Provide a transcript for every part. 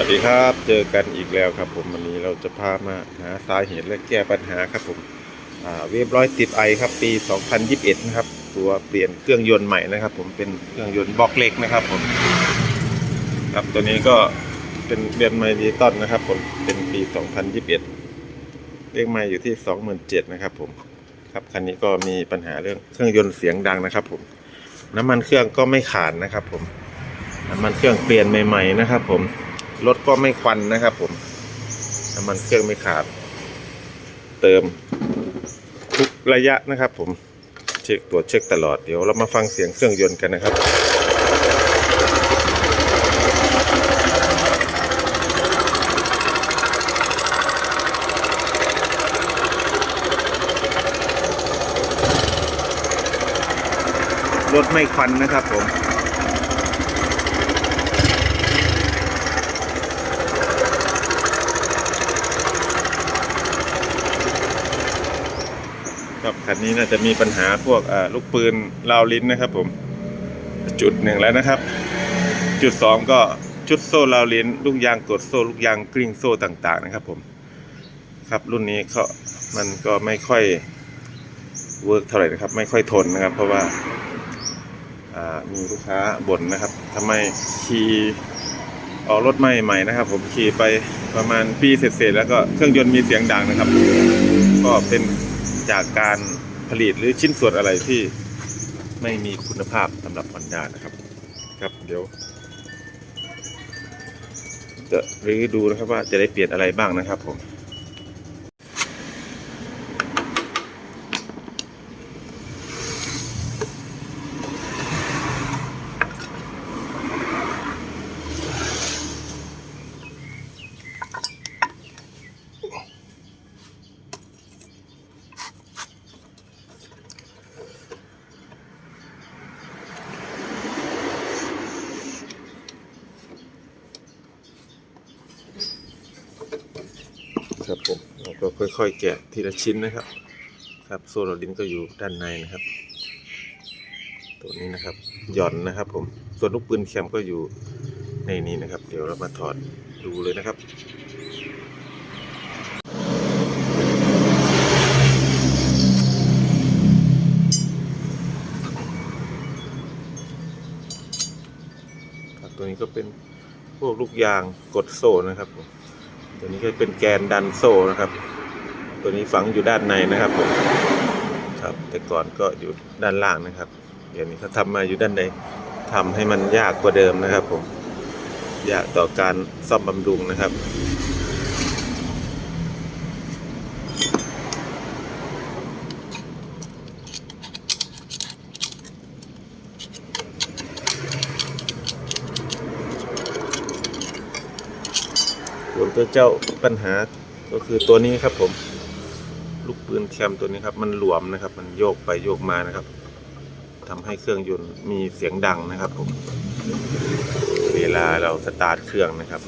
วัสดีครับเจอกันอีกแล้วครับผมวันนี้เราจะพามาหาสาเหตุและแก้ปัญหาครับผมเวฟร้อยสิบไอครับปี 2021 นะครับ ตัวเปลี่ยนเครื่องยนต์ใหม่นะครับ ผมเป็นเครื่องยนต์บล็อกเล็กนะครับผมครับตัวนี้ก็เป็นเดือนไมล์ดิจิตอลนะครับผมเป็นปี 2021 เลขไมล์อยู่ที่ 27,000นะครับผมครับคันนี้ก็มีปัญหาเรื่องเครื่องยนต์เสียงดังนะครับ ผม น้ำมันเครื่องก็ไม่ขาดนะครับ ผมน้ำมันเครื่องเปลี่ยนใหม่ ๆ นะครับ ผม รถก็ไม่ควันนะครับผมน้ำมันเครื่องไม่ขาด เติมทุกระยะนะครับ ผมเช็คตรวจเช็คตลอดเดี๋ยวเรามาฟังเสียงเครื่องยนต์กันนะครับรถไม่ควันนะครับผม คันนี้น่าจะมีปัญหาพวกลูกปืนราวลิ้นนะครับผม จุดหนึ่งแล้วนะครับ จุดสองก็จุดโซ่ราวลิ้น ลูกยางกดโซ่ลูกยางกลิ้งโซ่ต่างๆนะครับผมครับรุ่นนี้เขามันก็ไม่ค่อยเวิร์กเท่าไหร่นะครับ ไม่ค่อยทนนะครับ เพราะว่าามีลูกค้าบ่นนะครับทำไมขี่ออกรถใหม่ๆนะครับ ผมขี่ไปประมาณปีเสร็จๆแล้วก็เครื่องยนต์มีเสียงดังนะครับ ก็เป็น จากการผลิตหรือชิ้นส่วนอะไรที่ไม่มีคุณภาพสำหรับฮอนด้านะครับ ครับเดี๋ยว จะรื้อดูนะครับว่าจะได้เปลี่ยนอะไรบ้างนะครับผม ครับผมเราก็ค่อยๆ แกะทีละชิ้นนะครับ ครับโซ่โรลินก็อยู่ด้านในนะครับ ตัวนี้นะครับหย่อนนะครับ ผมส่วนลูกปืนแคมก็อยู่ในนี้นะครับ เดี๋ยวเรามาถอดดูเลยนะครับครับตัวนี้ก็เป็นพวกลูกยางกดโซ่นะครับผม ตัวนี้ก็เป็นแกนดันโซ่นะครับ ตัวนี้ฝังอยู่ด้านในนะครับผมครับ แต่ก่อนก็อยู่ด้านล่างนะครับ เดี๋ยวนี้เขาทำมาอยู่ด้านในทำให้มันยากกว่าเดิมนะครับผมยากต่อการซ่อมบำรุงนะครับ ตัวเจ้าปัญหาก็คือตัวนี้ครับผม ลูกปืนแคมตัวนี้ครับ มันหลวมนะครับ มันโยกไปโยกมานะครับทำให้เครื่องยนต์มีเสียงดังนะครับ ผม เวลาเราสตาร์ทเครื่องนะครับ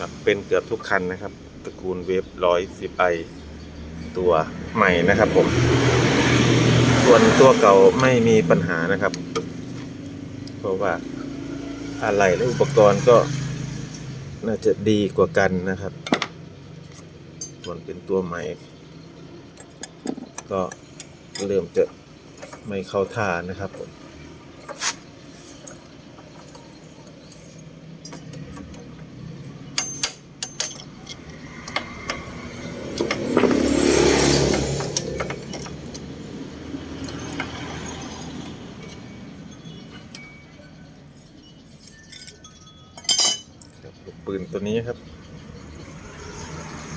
ครับเป็นเกือบทุกคันนะครับ ตระกูลเวฟร้อยสิบไอตัวใหม่นะครับ ผม ส่วนตัวเก่าไม่มีปัญหานะครับ เพราะว่าอะไรและอุปกรณ์ก็ น่าจะดีกว่ากันนะครับส่วนเป็นตัวใหม่ ก็เริ่มจะไม่เข้าท่านะครับผม ปืนตัวนี้ครับ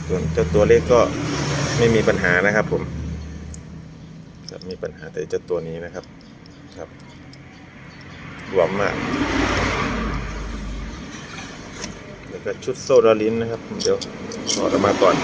ส่วนเจ้าตัวเล็กก็ไม่มีปัญหานะครับ ผมจะมีปัญหาแต่เจ้าตัวนี้นะครับครับหวมมากแล้วก็ชุดโซลาลินนะครับ เดี๋ยวถอดออกมาก่อน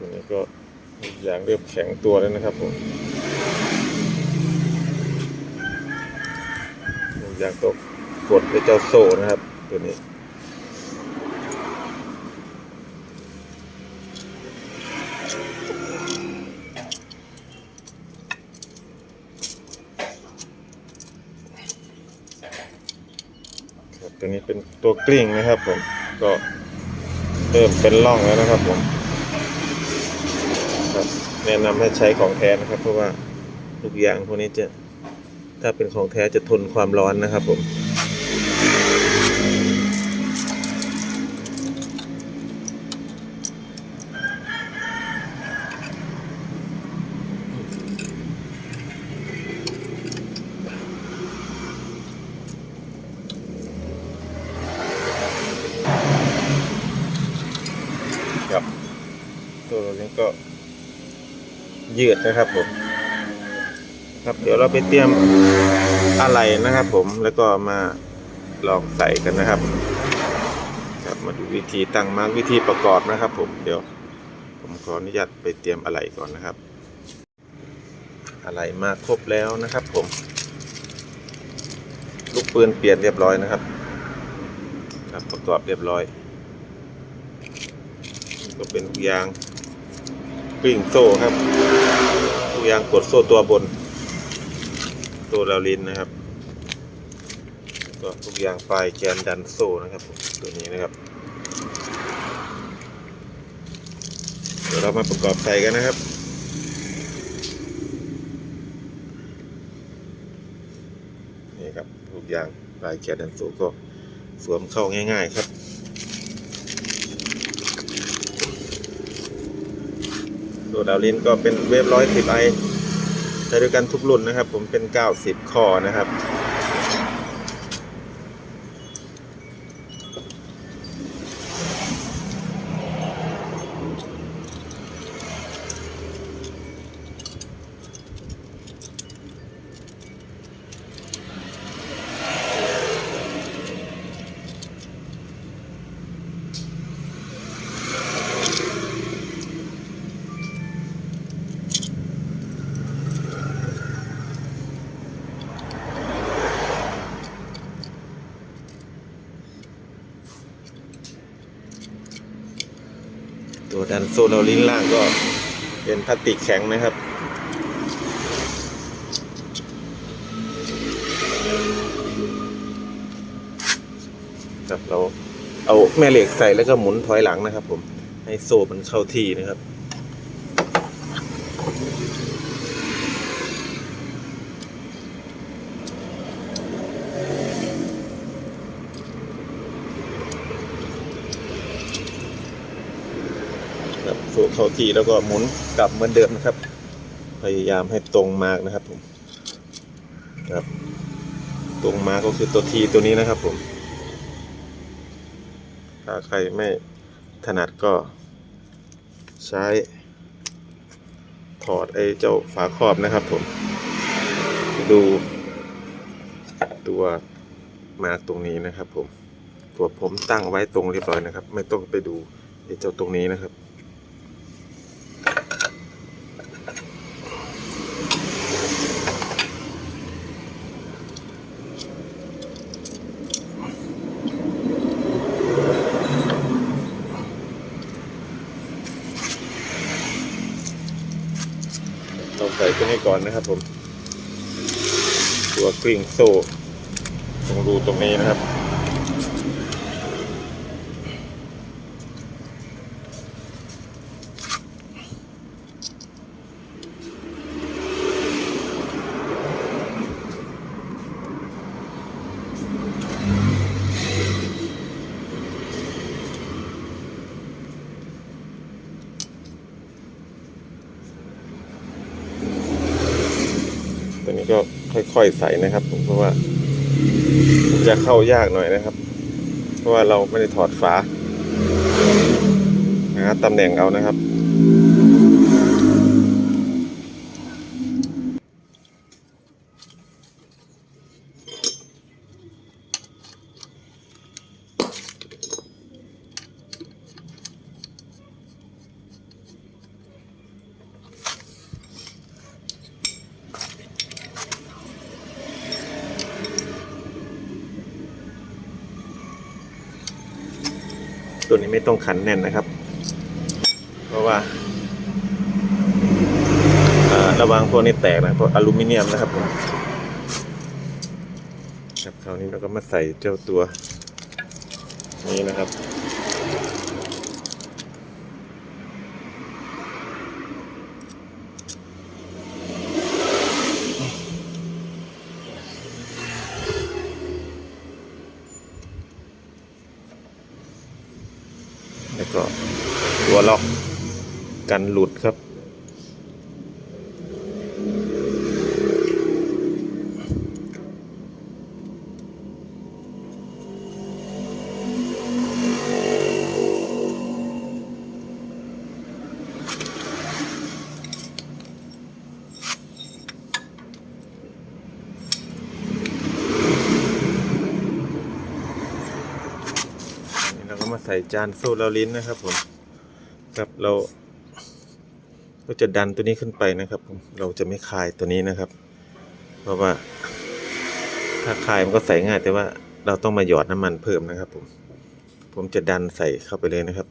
ค ก็อย่างเริ่มแข็งตัวแล้วนะครับผมลูกยางตกกดด้วยเจ้าโซ่นะครับตัวนี้ตัวนี้เป็นตัวกลิ้งนะครับผม ก็เริ่มเป็นร่องแล้วนะครับผม แนะนำให้ใช้ของแท้นะครับ เพราะว่าลูกยางพวกนี้จะถ้าเป็นของแท้จะทนความร้อนนะครับผมครับตัวนี้ก็ ยืดนะครับผม ครับเดี๋ยวเราไปเตรียมอะไรนะครับ ผมแล้วก็มาลองใส่กันนะครับครับมาดูวิธีตั้งมาร์กวิธีประกอบนะครับ ผมเดี๋ยว ผมขออนุญาตไปเตรียมอะไรก่อนนะครับ อะไรมาครบแล้วนะครับ ผม ลูกปืนเปลี่ยนเรียบร้อยนะครับ ครับประกอบเรียบร้อย ก็เป็นลูกยาง กลิ้งโซ่ครับลูกยางกดโซ่ตัวบน ตัวเราลินนะครับก็ทุกอย่างปลายแกนดันโซ่นะครับตัวนี้นะครับ เดี๋ยวเรามาประกอบใส่กันนะครับนี่ครับทุกอย่างปลายแกนดันโซ่ก็สวมเข้าง่าย ๆ ครับ ตัวดาวลินก็เป็นเวฟร้อยสิบไอใช้ด้วยกันทุกรุ่นนะครับ ผมเป็น 90คอนะครับ ดันโซ่เราลิ้นล่างก็เป็นพลาสติกแข็งนะครับ ครับเราเอาแม่เหล็กใส่แล้วก็หมุนถอยหลังนะครับผม ให้โซ่มันเข้าที่นะครับ ครับโซ่ เข้าที่แล้วก็หมุนกลับเหมือนเดิมนะครับ พยายามให้ตรงมากนะครับผมครับ ตรงมาก็คือตัวทีตัวนี้นะครับ ผม ถ้าใครไม่ถนัดก็ใช้ ถอดไอ้เจ้าฝาครอบนะครับ ผม ดูตัวมาตรงนี้นะครับ ผมตัวผมตั้งไว้ตรงเรียบร้อยนะครับ ไม่ต้องไปดูไอ้เจ้าตรงนี้นะครับ เราใส่ตัวนี้ก่อนนะครับผม ตัวกลิ้งโซ่ตรงรูตรงนี้นะครับ ก็ค่อยๆใส่นะครับ ผมเพราะว่าจะเข้ายากหน่อยนะครับ เพราะว่าเราไม่ได้ถอดฝาหาตำแหน่งเอานะครับ ตัวนี้ไม่ต้องขันแน่นนะครับ เพราะว่าระวังพวกนี้แตกนะเพราะอลูมิเนียมนะครับครับคราวนี้เราก็มาใส่เจ้าตัวนี้นะครับ ก็ตัวล็อกกันหลุดครับ นี่เราก็มาใส่จานโซ่แล้วลิ้นนะครับผมครับเราก็จะดันตัวนี้ขึ้นไปนะครับผมเราจะไม่คายตัวนี้นะครับ เพราะว่าถ้าคายมันก็ใส่ง่ายแต่ว่าเราต้องมาหยอดน้ำมันเพิ่มนะครับ ผม ผมจะดันใส่เข้าไปเลยนะครับ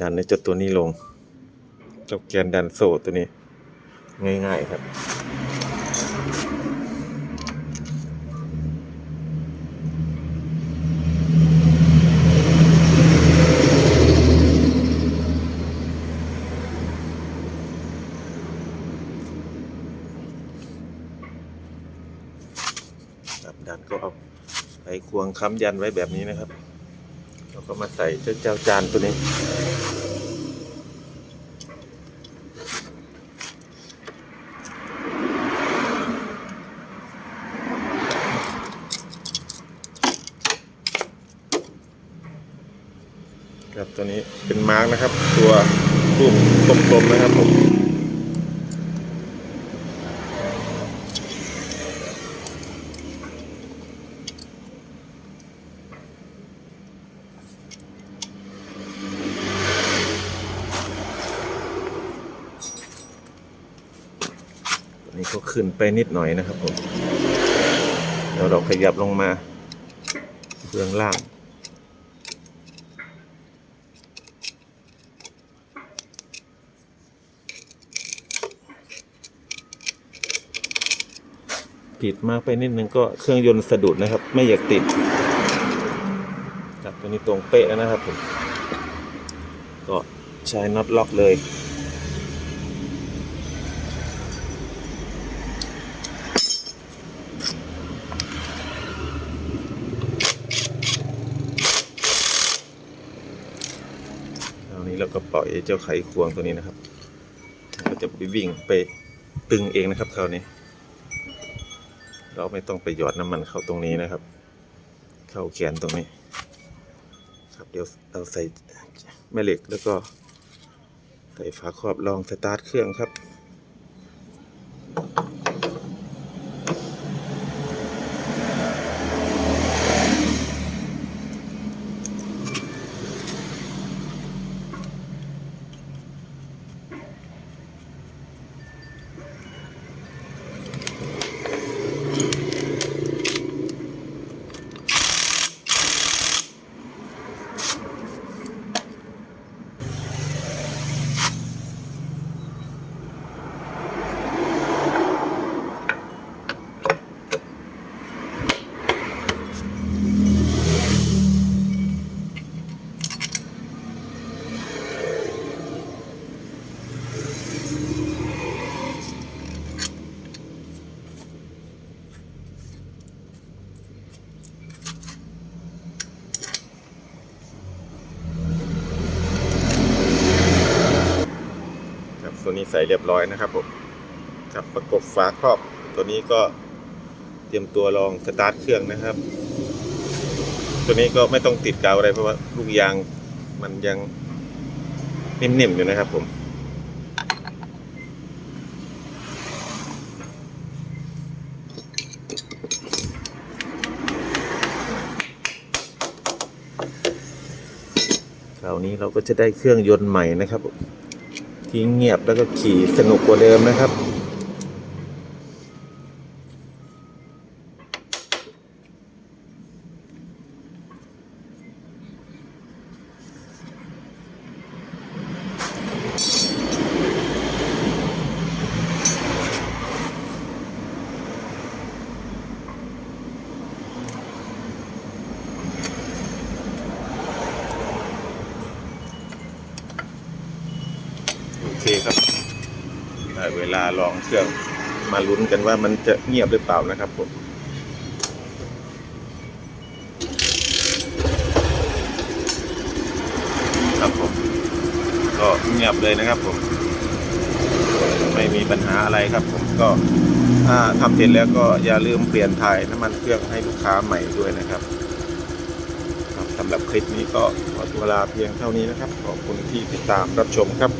ดันในจุดตัวนี้ลงเจ้าแกนดันโซ่ตัวนี้ ง่ายๆครับดันก็เอาไขค วงค้ำยันไว้แบบนี้นะครับแล้วก็มาใส่เจ้าเจ้าจานตัวนี้ ครับตัวนี้เป็นมาร์กนะครับ ตัวรูปกลมๆนะครับผม ขึ้นไปนิดหน่อยนะครับผมเดี๋ยวเราขยับลงมาเบื้องล่างติดมากไปนิดนึงก็เครื่องยนต์สะดุดนะครับ ไม่อยากติดจับตัวนี้ตรงเป๊ะแล้วนะครับผมก็ใช้น็อตล็อกเลย แล้วก็ปล่อยเจ้าไขควงตัวนี้นะครับก็จะไปวิ่งไปตึงเองนะครับคราวนี้ เราไม่ต้องไปหยอดน้ำมันเข้าตรงนี้นะครับ เข้าแขนตรงนี้ ครับเดี๋ยวเราใส่แม่เหล็กแล้วก็ใส่ฝาครอบลองสตาร์ทเครื่องครับ ใส่เรียบร้อยนะครับผมครับประกบฝาครอบตัวนี้ก็เตรียมตัวลองสตาร์ทเครื่องนะครับ ตัวนี้ก็ไม่ต้องติดกาวอะไรเพราะว่าลูกยางมันยังนิ่มๆอยู่นะครับผมคราวนี้เราก็จะได้เครื่องยนต์ใหม่นะครับ ผมที่เงียบแล้วก็ขี่สนุกกว่าเดิมนะครับ ค ว ลาลองเครื่องมาลุ้นกันว่ามันจะเงียบหรือเปล่านะครับผมครับผม ก็เงียบเลยนะครับผม ไม่มีปัญหาอะไรครับผมก็ถ้าทำเสร็จแล้วก็อย่าลืมเปลี่ยนถ่ายน้ำมันเครื่องให้ลูกค้าใหม่ด้วยนะครับสำหรับคลิปนี้ก็ขอตัวลาเพียงเท่านี้นะครับ ขอบคุณที่ติดตามรับชมครับ